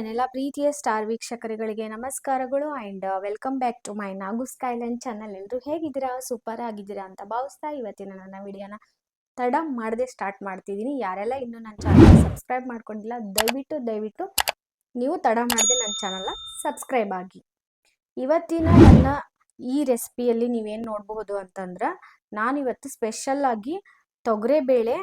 ನನ್ನೆಲ್ಲ ಪ್ರೀತಿಯ ಸ್ಟಾರ್ ವೀಕ್ಷಕರುಗಳಿಗೆ ನಮಸ್ಕಾರಗಳು and welcome back to my Nagu skyline channel ಎಲ್ಲರೂ ಹೇಗಿದ್ದೀರಾ? ಸೂಪರ್ ಆಗಿದ್ದೀರಾ ಅಂತ ಭಾವಿಸ್ತಾ ಇವತ್ತಿನ ನನ್ನ ವಿಡಿಯೋನ ತಡ ಮಾಡದೆ ಸ್ಟಾರ್ಟ್ ಮಾಡ್ತಿದ್ದೀನಿ. ಯಾರೆಲ್ಲ ಇನ್ನೂ ನನ್ನ ಚಾನಲ್ ಸಬ್ಸ್ಕ್ರೈಬ್ ಮಾಡ್ಕೊಂಡಿಲ್ಲ, ದಯವಿಟ್ಟು ದಯವಿಟ್ಟು ನೀವು ತಡ ಮಾಡದೆ ನನ್ನ ಚಾನಲ್ನ ಸಬ್ಸ್ಕ್ರೈಬ್ ಆಗಿ. ಇವತ್ತಿನ ನನ್ನ ಈ ರೆಸಿಪಿಯಲ್ಲಿ ನೀವೇನು ನೋಡಬಹುದು ಅಂತಂದ್ರೆ ನಾನಿವತ್ತು ಸ್ಪೆಷಲ್ ಆಗಿ ತೊಗರೆಬೇಳೆ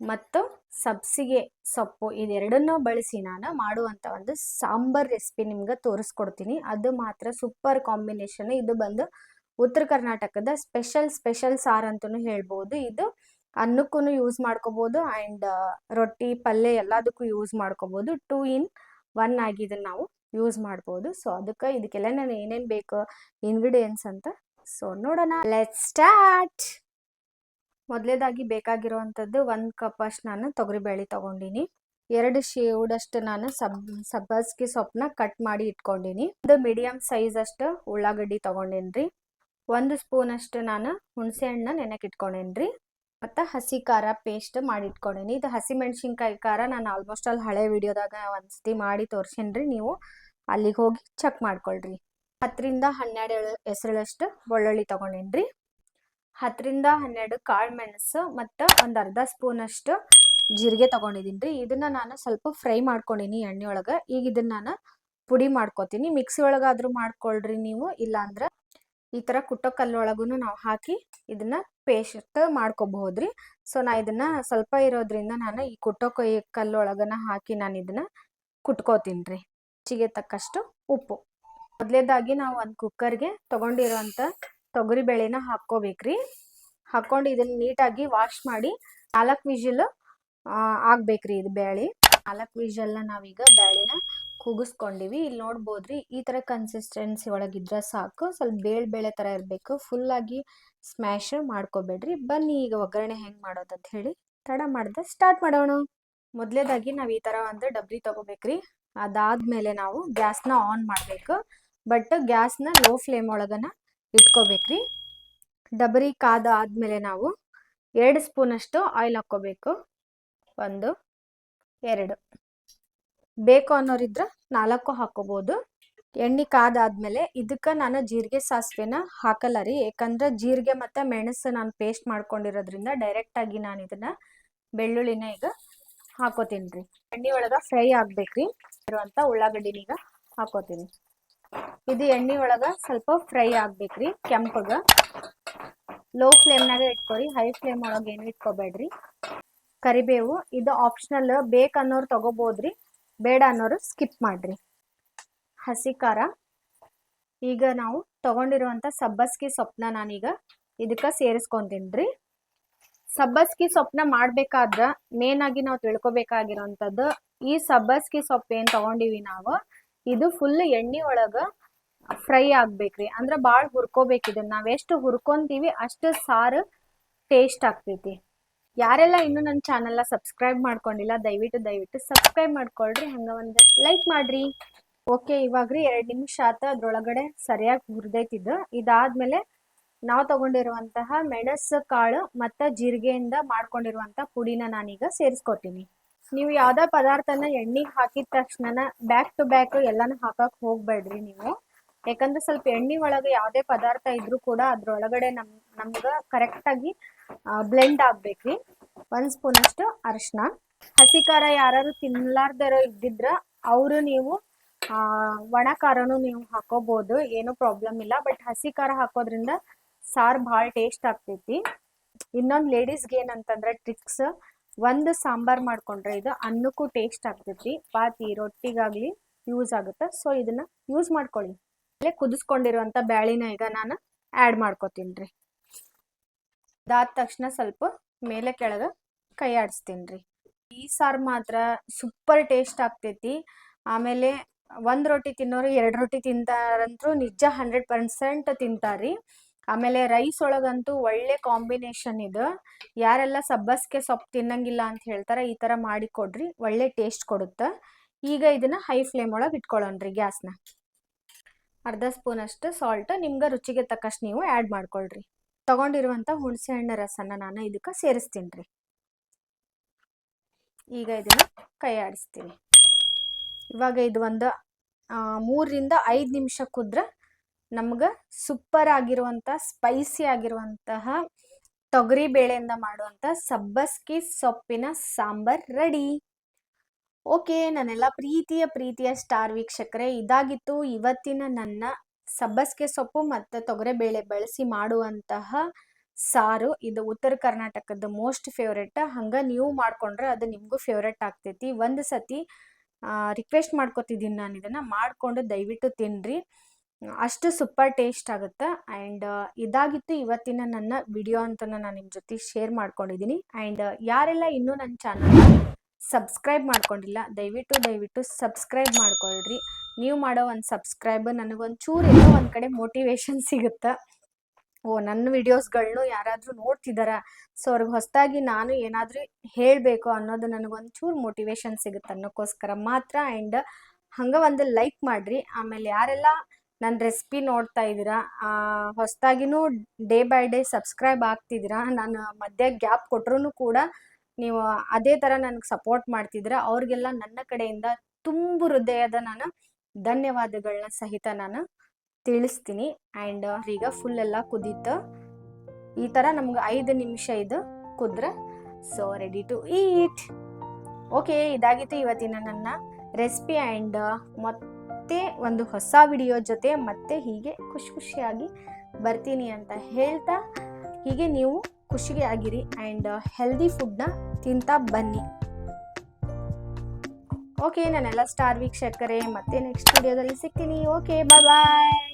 ಮತ್ತು ಸಬ್ಸಿಗೆ ಸೊಪ್ಪು ಇದೆರಡನ್ನೂ ಬಳಸಿ ನಾನು ಮಾಡುವಂಥ ಒಂದು ಸಾಂಬಾರ್ ರೆಸಿಪಿ ನಿಮ್ಗೆ ತೋರಿಸ್ಕೊಡ್ತೀನಿ. ಅದು ಮಾತ್ರ ಸೂಪರ್ ಕಾಂಬಿನೇಷನ್ ಇದು ಬಂದು ಉತ್ತರ ಕರ್ನಾಟಕದ ಸ್ಪೆಷಲ್ ಸ್ಪೆಷಲ್ ಸಾರ್ ಅಂತಲೂ ಹೇಳ್ಬೋದು. ಇದು ಅನ್ನಕ್ಕೂ ಯೂಸ್ ಮಾಡ್ಕೋಬೋದು ಆ್ಯಂಡ್ ರೊಟ್ಟಿ, ಪಲ್ಯ ಎಲ್ಲದಕ್ಕೂ ಯೂಸ್ ಮಾಡ್ಕೋಬೋದು. ಟೂ ಇನ್ ಒನ್ ಆಗಿ ಇದನ್ನು ನಾವು ಯೂಸ್ ಮಾಡ್ಬೋದು. ಸೊ ಅದಕ್ಕೆ ಇದಕ್ಕೆಲ್ಲ ನಾನು ಏನೇನು ಬೇಕು ಇಂಗ್ರೀಡಿಯೆಂಟ್ಸ್ ಅಂತ. ಸೊ ನೋಡೋಣ. ಲೆಟ್ ಸ್ಟಾರ್ಟ್ ಮೊದಲೇದಾಗಿ ಬೇಕಾಗಿರುವಂಥದ್ದು ಒಂದು ಕಪ್ ಅಷ್ಟು ನಾನು ತೊಗರಿಬೇಳೆ ತೊಗೊಂಡಿನಿ. ಎರಡು ಶೇವುಡಷ್ಟು ನಾನು ಸಬ್, ಸಬ್ಬಸ್ಗೆ ಸೊಪ್ಪನ್ನ ಕಟ್ ಮಾಡಿ ಇಟ್ಕೊಂಡಿನಿ. ಒಂದು ಮೀಡಿಯಮ್ ಸೈಜ್ ಅಷ್ಟು ಉಳ್ಳಾಗಡ್ಡಿ ತೊಗೊಂಡೇನ್ರಿ. ಒಂದು ಸ್ಪೂನ್ ಅಷ್ಟು ನಾನು ಹುಣಸೆ ಹಣ್ಣು ನೆನಕ್ಕೆ ಇಟ್ಕೊಂಡೇನ್ರಿ. ಮತ್ತು ಹಸಿ ಖಾರ ಪೇಸ್ಟ್ ಮಾಡಿ ಇಟ್ಕೊಂಡೇನಿ. ಇದು ಹಸಿ ಮೆಣಸಿನ್ಕಾಯಿ ಖಾರ ನಾನು ಆಲ್ಮೋಸ್ಟ್ ಅಲ್ಲಿ ಹಳೆ ವಿಡಿಯೋದಾಗ ಒಂದ್ಸತಿ ಮಾಡಿ ತೋರ್ಸೇನ್ರಿ. ನೀವು ಅಲ್ಲಿಗೆ ಹೋಗಿ ಚೆಕ್ ಮಾಡ್ಕೊಳ್ರಿ. ಹತ್ತರಿಂದ ಹನ್ನೆರಡು ಹೆಸರುಳಷ್ಟು ಬೆಳ್ಳುಳ್ಳಿ ತೊಗೊಂಡೇನ್ರಿ. ಹತ್ತರಿಂದ ಹನ್ನೆರಡು ಕಾಳು ಮೆಣಸು ಮತ್ತು ಒಂದು ಅರ್ಧ ಸ್ಪೂನ್ ಅಷ್ಟು ಜೀರಿಗೆ ತೊಗೊಂಡಿದ್ದೀನಿ ರೀ. ಇದನ್ನು ನಾನು ಸ್ವಲ್ಪ ಫ್ರೈ ಮಾಡ್ಕೊಂಡಿನಿ ಎಣ್ಣೆ ಒಳಗೆ. ಈಗ ಇದನ್ನು ನಾನು ಪುಡಿ ಮಾಡ್ಕೊತೀನಿ. ಮಿಕ್ಸಿ ಒಳಗಾದರೂ ಮಾಡ್ಕೊಳ್ರಿ ನೀವು. ಇಲ್ಲಾಂದ್ರೆ ಈ ಥರ ಕುಟ್ಟೋ ಕಲ್ಲೊಳಗೂ ನಾವು ಹಾಕಿ ಇದನ್ನು ಪೇಸ್ಟ್ ಮಾಡ್ಕೋಬಹುದ್ರಿ. ಸೊ ನಾ ಇದನ್ನು ಸ್ವಲ್ಪ ಇರೋದ್ರಿಂದ ನಾನು ಈ ಕುಟ್ಟೋ ಕೈ ಕಲ್ಲೊಳಗನ ಹಾಕಿ ನಾನು ಇದನ್ನು ಕುಟ್ಕೋತೀನಿ ರೀ. ಚಿಗೆ ತಕ್ಕಷ್ಟು ಉಪ್ಪು. ಮೊದಲೇದಾಗಿ ನಾವು ಒಂದು ಕುಕ್ಕರ್ಗೆ ತೊಗೊಂಡಿರೋಂಥ ತೊಗರಿ ಬೇಳೆನ ಹಾಕ್ಕೋಬೇಕ್ರಿ. ಹಾಕ್ಕೊಂಡು ಇದನ್ನ ನೀಟಾಗಿ ವಾಶ್ ಮಾಡಿ ನಾಲ್ಕು ವಿಜಿಲ್ ಆಗ್ಬೇಕ್ರಿ ಇದು ಬೇಳೆ. ನಾಲ್ಕು ವಿಜಲ್ನ ನಾವೀಗ ಬೇಳೆನ ಕೂಗಿಸ್ಕೊಂಡಿವಿ. ಇಲ್ಲಿ ನೋಡ್ಬೋದ್ರಿ ಈ ಥರ ಕನ್ಸಿಸ್ಟೆನ್ಸಿ ಒಳಗಿದ್ರೆ ಸಾಕು. ಸ್ವಲ್ಪ ಬೇಳೆ ಬೇಳೆ ಥರ ಇರಬೇಕು. ಫುಲ್ಲಾಗಿ ಸ್ಮ್ಯಾಶ್ ಮಾಡ್ಕೋಬೇಡ್ರಿ. ಬನ್ನಿ ಈಗ ಒಗ್ಗರಣೆ ಹೆಂಗೆ ಮಾಡೋದಂತ ಹೇಳಿ ತಡ ಮಾಡ್ದೆ ಸ್ಟಾರ್ಟ್ ಮಾಡೋಣ. ಮೊದಲೇದಾಗಿ ನಾವು ಈ ಥರ ಒಂದು ಡಬ್ರಿ ತೊಗೋಬೇಕ್ರಿ. ಅದಾದ್ಮೇಲೆ ನಾವು ಗ್ಯಾಸ್ನ ಆನ್ ಮಾಡಬೇಕು. ಬಟ್ ಗ್ಯಾಸ್ನ ಲೋ ಫ್ಲೇಮ್ ಒಳಗನ ಇಟ್ಕೋಬೇಕ್ರಿ. ಡಬರಿ ಕಾದ ಆದಮೇಲೆ ನಾವು ಎರಡು ಸ್ಪೂನಷ್ಟು ಆಯಿಲ್ ಹಾಕ್ಕೋಬೇಕು. ಒಂದು, ಎರಡು. ಬೇಕು ಅನ್ನೋರಿದ್ರೆ ನಾಲ್ಕು ಹಾಕೋಬೋದು ಎಣ್ಣೆ ಕಾದಾದ್ಮೇಲೆ ಇದಕ್ಕೆ ನಾನು ಜೀರಿಗೆ ಸಾಸಿವೆನ ಹಾಕಲ್ಲ ರೀ. ಯಾಕಂದ್ರೆ ಜೀರಿಗೆ ಮತ್ತು ಮೆಣಸು ನಾನು ಪೇಸ್ಟ್ ಮಾಡ್ಕೊಂಡಿರೋದ್ರಿಂದ ಡೈರೆಕ್ಟಾಗಿ ನಾನು ಇದನ್ನು ಬೆಳ್ಳುಳ್ಳಿನ ಈಗ ಹಾಕೋತೀನಿ ರೀ. ಎಣ್ಣೆ ಒಳಗೆ ಫ್ರೈ ಆಗ್ಬೇಕ್ರಿ. ಇರುವಂಥ ಉಳ್ಳಾಗಡ್ಡಿನೀಗ ಹಾಕೋತೀನಿ. ಇದು ಎಣ್ಣೆ ಒಳಗೆ ಸ್ವಲ್ಪ ಫ್ರೈ ಆಗ್ಬೇಕ್ರಿ, ಕೆಂಪಗ. ಲೋ ಫ್ಲೇಮ್ನಾಗ ಇಟ್ಕೊರಿ ಹೈ ಫ್ಲೇಮ್ ಒಳಗೆ ಏನು ಇಟ್ಕೋಬೇಡ್ರಿ. ಕರಿಬೇವು, ಇದು ಆಪ್ಷನಲ್ ಬೇಕನ್ನೋರು ತಗೋಬೋದ್ರಿ, ಬೇಡ ಅನ್ನೋರು ಸ್ಕಿಪ್ ಮಾಡ್ರಿ. ಹಸಿ ಖಾರ. ಈಗ ನಾವು ತಗೊಂಡಿರುವಂಥ ಸಬ್ಬಸ್ಗಿ ಸೊಪ್ಪನ್ನ ನಾನೀಗ ಇದಕ್ಕೆ ಸೇರಿಸ್ಕೊಂತೀನಿ ರೀ ಸಬ್ಬಸ್ಗಿ ಸೊಪ್ಪನ್ನ ಮಾಡ್ಬೇಕಾದ್ರ ಮೇನ್ ಆಗಿ ನಾವು ತಿಳ್ಕೊಬೇಕಾಗಿರೋಂಥದ್ದು ಈ ಸಬ್ಬಸ್ಗಿ ಸೊಪ್ಪು ಏನು ತಗೊಂಡಿವಿ ನಾವು, ಇದು ಫುಲ್ ಎಣ್ಣೆ ಒಳಗ ಫ್ರೈ ಆಗ್ಬೇಕ್ರಿ. ಅಂದ್ರೆ ಬಾಳ್ ಹುರ್ಕೋಬೇಕು ಇದನ್ನ ನಾವ್ ಎಷ್ಟು ಹುರ್ಕೊಂತೀವಿ ಅಷ್ಟು ಸಾರು ಟೇಸ್ಟ್ ಆಗ್ತೈತಿ. ಯಾರೆಲ್ಲ ಇನ್ನೂ ನನ್ನ ಚಾನಲ್ನ ಸಬ್ಸ್ಕ್ರೈಬ್ ಮಾಡ್ಕೊಂಡಿಲ್ಲ, ದಯವಿಟ್ಟು ದಯವಿಟ್ಟು ಸಬ್ಸ್ಕ್ರೈಬ್ ಮಾಡ್ಕೊಳ್ರಿ. ಹಂಗ ಒಂದ್ ಲೈಕ್ ಮಾಡ್ರಿ. ಓಕೆ, ಇವಾಗ್ರಿ ಎರಡ್ ನಿಮಿಷ ಆತ. ಅದ್ರೊಳಗಡೆ ಸರಿಯಾಗಿ ಹುರಿದೈತಿದ್ದು ಇದಾದ್ಮೇಲೆ ನಾವು ತಗೊಂಡಿರುವಂತಹ ಮೆಣಸು ಕಾಳು ಮತ್ತ ಜೀರಿಗೆಯಿಂದ ಮಾಡ್ಕೊಂಡಿರುವಂತ ಪುಡಿನ ನಾನೀಗ ಸೇರಿಸ್ಕೊತೀನಿ. ನೀವು ಯಾವ್ದ ಪದಾರ್ಥನ ಎಣ್ಣೆಗೆ ಹಾಕಿದ ತಕ್ಷಣ ಬ್ಯಾಕ್ ಟು ಬ್ಯಾಕ್ ಎಲ್ಲಾನು ಹಾಕಕ್ ಹೋಗ್ಬೇಡ್ರಿ ನೀವು. ಯಾಕಂದ್ರೆ ಸ್ವಲ್ಪ ಎಣ್ಣೆ ಒಳಗೆ ಯಾವುದೇ ಪದಾರ್ಥ ಇದ್ರೂ ಕೂಡ ಅದ್ರೊಳಗಡೆ ನಮ್, ನಮ್ಗೆ ಕರೆಕ್ಟಾಗಿ ಬ್ಲೆಂಡ್ ಆಗ್ಬೇಕ್ರಿ. ಒಂದ್ ಸ್ಪೂನ್ ಅಷ್ಟು ಅರಿಶಿನ ಹಸಿ ಖಾರ ಯಾರು ತಿನ್ಲಾರ್ದಾರ ಇದ್ದಿದ್ರ ಅವರು ನೀವು ಒಣ ಖಾರನು ನೀವು ಹಾಕೋಬಹುದು ಏನು ಪ್ರಾಬ್ಲಮ್ ಇಲ್ಲ. ಬಟ್ ಹಸಿ ಖಾರ ಹಾಕೋದ್ರಿಂದ ಸಾರ್ ಬಹಳ ಟೇಸ್ಟ್ ಆಗ್ತೈತಿ. ಇನ್ನೊಂದು ಲೇಡೀಸ್ಗೆ ಏನಂತಂದ್ರೆ ಟ್ರಿಕ್ಸ್ ಒಂದು ಸಾಂಬಾರ್ ಮಾಡ್ಕೊಂಡ್ರೆ ಇದು ಅನ್ನಕ್ಕೂ ಟೇಸ್ಟ್ ಆಗ್ತೈತಿ. ಪಾತಿ ರೊಟ್ಟಿಗಾಗ್ಲಿ ಯೂಸ್ ಆಗುತ್ತೆ. ಸೊ ಇದನ್ನ ಯೂಸ್ ಮಾಡ್ಕೊಳ್ಳಿ. ಕುದಿಸ್ಕೊಂಡಿರುವಂಥ ಬ್ಯಾಳಿನ ಈಗ ನಾನು ಆ್ಯಡ್ ಮಾಡ್ಕೊತೀನಿ ರೀ. ಅದಾದ ತಕ್ಷಣ ಸ್ವಲ್ಪ ಮೇಲೆ ಕೆಳಗೆ ಕೈ ಆಡಿಸ್ತೀನಿ ರೀ. ಈ ಸಾರು ಮಾತ್ರ ಸೂಪರ್ ಟೇಸ್ಟ್ ಆಗ್ತೈತಿ. ಆಮೇಲೆ ಒಂದು ರೊಟ್ಟಿ ತಿನ್ನೋರು ಎರಡು ರೊಟ್ಟಿ ತಿಂತಾರಂತೂ ನಿಜ ಹಂಡ್ರೆಡ್ ಪರ್ಸೆಂಟ್ ತಿಂತಾರ್ರಿ ಆಮೇಲೆ ರೈಸ್ ಒಳಗಂತೂ ಒಳ್ಳೆ ಕಾಂಬಿನೇಷನ್ ಇದು. ಯಾರೆಲ್ಲ ಸಬ್ಬಸ್ಗೆ ಸೊಪ್ಪು ತಿನ್ನಂಗಿಲ್ಲ ಅಂತ ಹೇಳ್ತಾರೆ ಈ ಥರ ಮಾಡಿ ಕೊಡ್ರಿ, ಒಳ್ಳೆ ಟೇಸ್ಟ್ ಕೊಡುತ್ತೆ. ಈಗ ಇದನ್ನ ಹೈ ಫ್ಲೇಮ್ ಒಳಗೆ ಇಟ್ಕೊಳ್ಳೋಣ್ರಿ ಗ್ಯಾಸ್ನ. ಅರ್ಧ ಸ್ಪೂನಷ್ಟು ಸಾಲ್ಟ್ ನಿಮ್ಗೆ ರುಚಿಗೆ ತಕ್ಕಷ್ಟು ನೀವು ಆ್ಯಡ್ ಮಾಡ್ಕೊಳ್ರಿ. ತಗೊಂಡಿರುವಂಥ ಹುಣಸೆ ಹಣ್ಣು ರಸನ ನಾನು ಇದಕ್ಕೆ ಸೇರಿಸ್ತೀನಿ ರೀ ಈಗ ಇದನ್ನು ಕೈ ಆಡಿಸ್ತೀನಿ ಇವಾಗ ಇದು ಒಂದು ಮೂರರಿಂದ ಐದು ನಿಮಿಷ ಕುದ್ರೆ ನಮ್ಗೆ ಸೂಪರ್ ಆಗಿರುವಂಥ ಸ್ಪೈಸಿ ಆಗಿರುವಂತಹ ತೊಗರಿ ಬೇಳೆಯಿಂದ ಮಾಡುವಂಥ ಸಬ್ಬಸ್ಗಿ ಸೊಪ್ಪಿನ ಸಾಂಬಾರ್ ರೆಡಿ ಓಕೆ, ನನ್ನೆಲ್ಲ ಪ್ರೀತಿಯ ಪ್ರೀತಿಯ ಸ್ಟಾರ್ ವೀಕ್ಷಕರೇ, ಇದಾಗಿತ್ತು ಇವತ್ತಿನ ನನ್ನ ಸಬ್ಬಸ್ಗೆ ಸೊಪ್ಪು ಮತ್ತು ತೊಗರಿಬೇಳೆ ಬಳಸಿ ಮಾಡುವಂತಹ ಸಾರು. ಇದು ಉತ್ತರ ಕರ್ನಾಟಕದ ಮೋಸ್ಟ್ ಫೇವ್ರೆಟ್. ಹಂಗೆ ನೀವು ಮಾಡ್ಕೊಂಡ್ರೆ ಅದು ನಿಮಗೂ ಫೇವ್ರೆಟ್ ಆಗ್ತೈತಿ. ಒಂದು ಸತಿ ರಿಕ್ವೆಸ್ಟ್ ಮಾಡ್ಕೊತಿದ್ದೀನಿ ನಾನು ಇದನ್ನು, ಮಾಡಿಕೊಂಡು ದಯವಿಟ್ಟು ತಿನ್ನಿರಿ ಅಷ್ಟು ಸೂಪರ್ ಟೇಸ್ಟ್ ಆಗುತ್ತೆ. ಆ್ಯಂಡ್ ಇದಾಗಿತ್ತು ಇವತ್ತಿನ ನನ್ನ ವಿಡಿಯೋ ಅಂತ ನಾನು ನಿಮ್ಮ ಜೊತೆ ಶೇರ್ ಮಾಡ್ಕೊಂಡಿದ್ದೀನಿ ಆ್ಯಂಡ್ ಯಾರೆಲ್ಲ ಇನ್ನೂ ನನ್ನ ಚಾನಲ್ ಸಬ್ಸ್ಕ್ರೈಬ್ ಮಾಡ್ಕೊಂಡಿಲ್ಲ, ದಯವಿಟ್ಟು ದಯವಿಟ್ಟು ಸಬ್ಸ್ಕ್ರೈಬ್ ಮಾಡ್ಕೊಳ್ರಿ. ನೀವು ಮಾಡೋ ಒಂದು ಸಬ್ಸ್ಕ್ರೈಬ್ ನನಗೊಂದು ಚೂರು ಏನೋ ಒಂದು ಕಡೆ ಮೋಟಿವೇಶನ್ ಸಿಗುತ್ತೆ? ಓ, ನನ್ನ ವಿಡಿಯೋಸ್ಗಳನ್ನು ಯಾರಾದರೂ ನೋಡ್ತಿದ್ದಾರ ಸೊ, ಅವ್ರಿಗೆ ಹೊಸದಾಗಿ ನಾನು ಏನಾದರೂ ಹೇಳಬೇಕು ಅನ್ನೋದು ನನಗೊಂದು ಚೂರು ಮೋಟಿವೇಶನ್ ಸಿಗುತ್ತೆ ಅನ್ನೋಕ್ಕೋಸ್ಕರ ಮಾತ್ರ. ಆ್ಯಂಡ್ ಹಂಗೆ ಒಂದು ಲೈಕ್ ಮಾಡಿರಿ. ಆಮೇಲೆ ಯಾರೆಲ್ಲ ನನ್ನ ರೆಸಿಪಿ ನೋಡ್ತಾ ಇದ್ದೀರಾ ಹೊಸದಾಗಿನೂ ಡೇ ಬೈ ಡೇ ಸಬ್ಸ್ಕ್ರೈಬ್ ಆಗ್ತಿದ್ದೀರಾ ನಾನು ಮಧ್ಯ ಗ್ಯಾಪ್ ಕೊಟ್ರೂ ಕೂಡ ನೀವು ಅದೇ ಥರ ನನಗೆ ಸಪೋರ್ಟ್ ಮಾಡ್ತಿದ್ರೆ ಅವ್ರಿಗೆಲ್ಲ ನನ್ನ ಕಡೆಯಿಂದ ತುಂಬ ಹೃದಯದ ನಾನು ಧನ್ಯವಾದಗಳನ್ನ ಸಹಿತ ನಾನು ತಿಳಿಸ್ತೀನಿ. ಆ್ಯಂಡ್ ಈಗ ಫುಲ್ ಎಲ್ಲ ಕುದೀತು. ಈ ಥರ ನಮ್ಗೆ ಐದು ನಿಮಿಷ ಇದು ಕುದ್ರೆ so ready to eat okay ಇದಾಗಿತ್ತು ಇವತ್ತಿನ ನನ್ನ ರೆಸಿಪಿ ಆ್ಯಂಡ್ ಮತ್ತೆ ಒಂದು ಹೊಸ ವಿಡಿಯೋ ಜೊತೆ ಮತ್ತೆ ಹೀಗೆ ಖುಷಿ ಖುಷಿಯಾಗಿ ಬರ್ತೀನಿ ಅಂತ ಹೇಳ್ತಾ, ಹೀಗೆ ನೀವು ಖುಷಿಗೆ ಆಗಿರಿ ಆ್ಯಂಡ್ ಹೆಲ್ದಿ ಫುಡ್ನ ತಿಂತಾ ಬನ್ನಿ. ಓಕೆ ನಾನೆಲ್ಲ ಸ್ಟಾರ್ ವೀಕ್ಷಕರೇ, ಮತ್ತೆ ನೆಕ್ಸ್ಟ್ ವಿಡಿಯೋದಲ್ಲಿ ಸಿಗ್ತೀನಿ. ಓಕೆ ಬಾಯ್ ಬಾಯ್